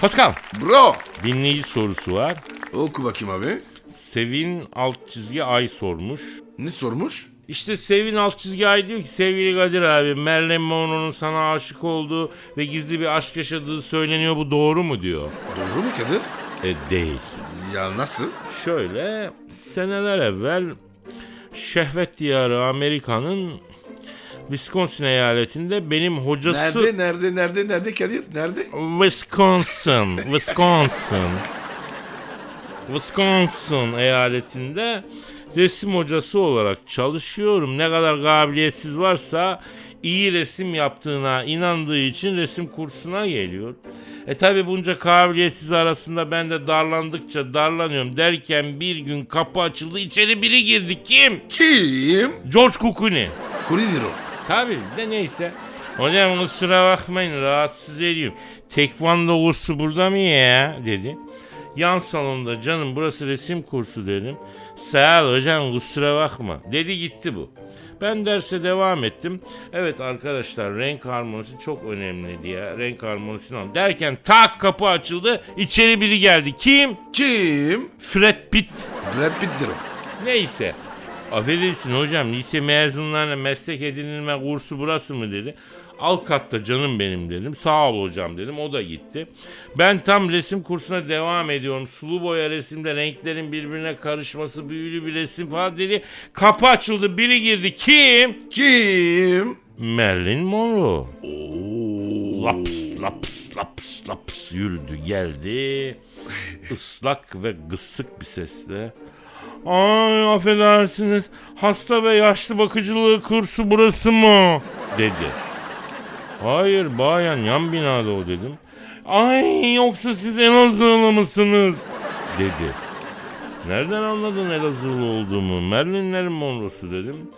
Pascal, Bro. dinleyici sorusu var. Oku bakayım abi. Sevin alt çizgi ay sormuş. Ne sormuş? İşte Sevin alt çizgi ay diyor ki sevgili Kadir abi Marilyn Monroe'nun sana aşık olduğu ve gizli bir aşk yaşadığı söyleniyor bu doğru mu diyor. Doğru mu Kadir? E değil. Ya nasıl? Şöyle seneler evvel şehvet diyarı Amerika'nın Wisconsin eyaletinde benim hocası... Nerede, nerede, nerede, nerede Kadir? Nerede? Wisconsin, Wisconsin. Wisconsin eyaletinde resim hocası olarak çalışıyorum. Ne kadar kabiliyetsiz varsa iyi resim yaptığına inandığı için resim kursuna geliyor. E tabi bunca kabiliyetsiz arasında ben de darlandıkça darlanıyorum derken bir gün kapı açıldı içeri biri girdi. Kim? Kim? George. Kuridir o. Tabii de neyse. Hocam kusura bakmayın rahatsız ediyorum. Tekvando kursu burada mı ya dedi. Yan salonda canım burası resim kursu dedim. Sağ ol hocam kusura bakma. Dedi gitti bu. Ben derse devam ettim. Evet arkadaşlar renk harmonisi çok önemli diye renk harmonisini al. Derken tak kapı açıldı. İçeri biri geldi. Kim? Kim? Fred Pitt. Brad Pitt'tir o. Neyse. Affedersin hocam lise mezunlarına meslek edinilme kursu burası mı dedi. Alt katta canım benim dedim. Sağ ol hocam dedim. O da gitti. Ben tam resim kursuna devam ediyorum. Sulu boya resimde renklerin birbirine karışması, büyülü bir resim falan dedi. Kapı açıldı. Biri girdi. Kim? Kim? Marilyn Monroe. Oo. Laps laps laps laps yürüdü geldi. Islak ve gısık bir sesle. Ay affedersiniz hasta ve yaşlı bakıcılığı kursu burası mı? Dedi. Hayır bayan yan binada o dedim. Ay yoksa siz Elazığlı mısınız? Dedi. Nereden anladın Elazığlı olduğumu? Merlinlerin Monroe'su dedim.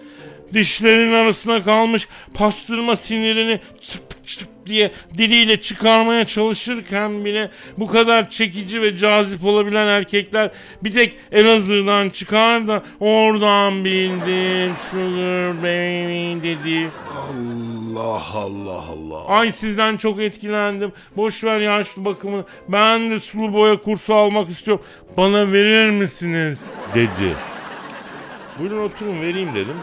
Dişlerin arasına kalmış pastırma sinirini çıp çıp diye diliyle çıkarmaya çalışırken bile bu kadar çekici ve cazip olabilen erkekler bir tek Elazığ'dan çıkar da oradan bildim sugar baby dedi. Allah Allah Allah. Ay sizden çok etkilendim. Boş ver yaşlı bakımını. Ben de sulu boya kursu almak istiyorum. Bana verir misiniz? Dedi. Buyurun oturun vereyim dedim.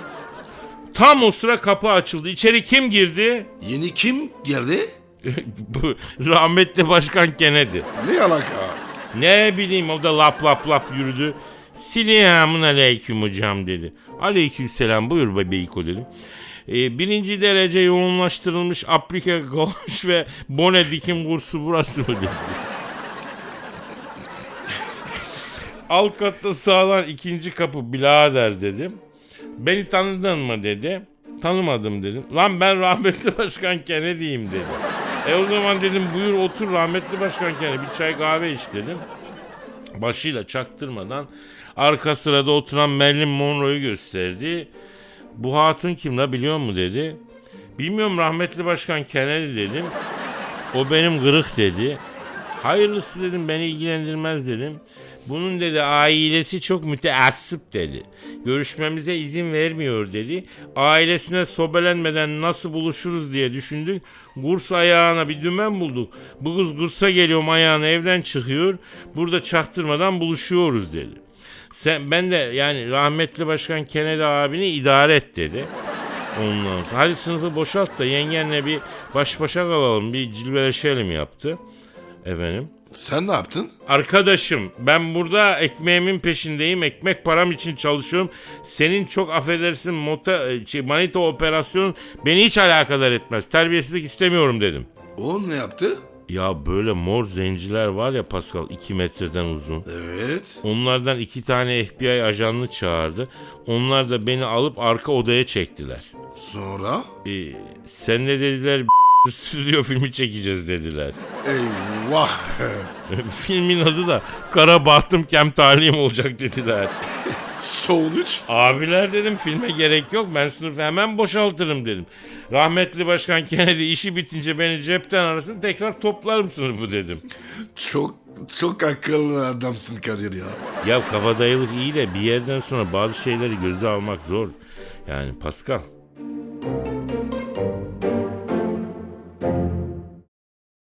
Tam o sıra kapı açıldı. İçeri kim girdi? Yeni kim geldi? Bu rahmetli başkan Kennedy. Ne alaka? Ne bileyim o da lap lap lap yürüdü. Selamun aleyküm hocam dedi. Aleyküm selam buyur bebeyiko dedim. Ee, birinci derece yoğunlaştırılmış aprika galoş ve bone dikim kursu burası mı dedi. Alt katta sağdan ikinci kapı birader dedim. Beni tanıdın mı dedi. Tanımadım dedim. Lan ben rahmetli başkan Kennedy'yim dedi. E o zaman dedim buyur otur rahmetli başkan Kennedy bir çay kahve iç dedim. Başıyla çaktırmadan arka sırada oturan Marilyn Monroe'yu gösterdi. Bu hatun kim la biliyor mu dedi. Bilmiyorum rahmetli başkan Kennedy dedim. O benim kırık dedi. Hayırlısı dedim beni ilgilendirmez dedim. Bunun dedi ailesi çok müteassıp dedi. Görüşmemize izin vermiyor dedi. Ailesine sobelenmeden nasıl buluşuruz diye düşündük. Kurs ayağına bir dümen bulduk. Bu kız kursa geliyorum ayağına evden çıkıyor. Burada çaktırmadan buluşuyoruz dedi. Sen ben de yani rahmetli başkan Kennedy abini idare et dedi. Ondan sonra hadi sınıfı boşalt da yengenle bir baş başa kalalım bir cilveleşelim yaptı. Efendim. Sen ne yaptın? Arkadaşım ben burada ekmeğimin peşindeyim. Ekmek param için çalışıyorum. Senin çok affedersin mota, şey, manita operasyonun beni hiç alakadar etmez. Terbiyesizlik istemiyorum dedim. O ne yaptı? Ya böyle mor zenciler var ya Pascal 2 metreden uzun. Evet. Onlardan iki tane FBI ajanını çağırdı. Onlar da beni alıp arka odaya çektiler. Sonra? Ee, sen de dediler stüdyo filmi çekeceğiz dediler. Eyvah. Filmin adı da Kara Bahtım Kem Talihim olacak dediler. Sonuç? Abiler dedim filme gerek yok ben sınıfı hemen boşaltırım dedim. Rahmetli Başkan Kennedy işi bitince beni cepten arasın tekrar toplarım sınıfı dedim. Çok çok akıllı adamsın Kadir ya. Ya kabadayılık iyi de bir yerden sonra bazı şeyleri göze almak zor. Yani Pascal.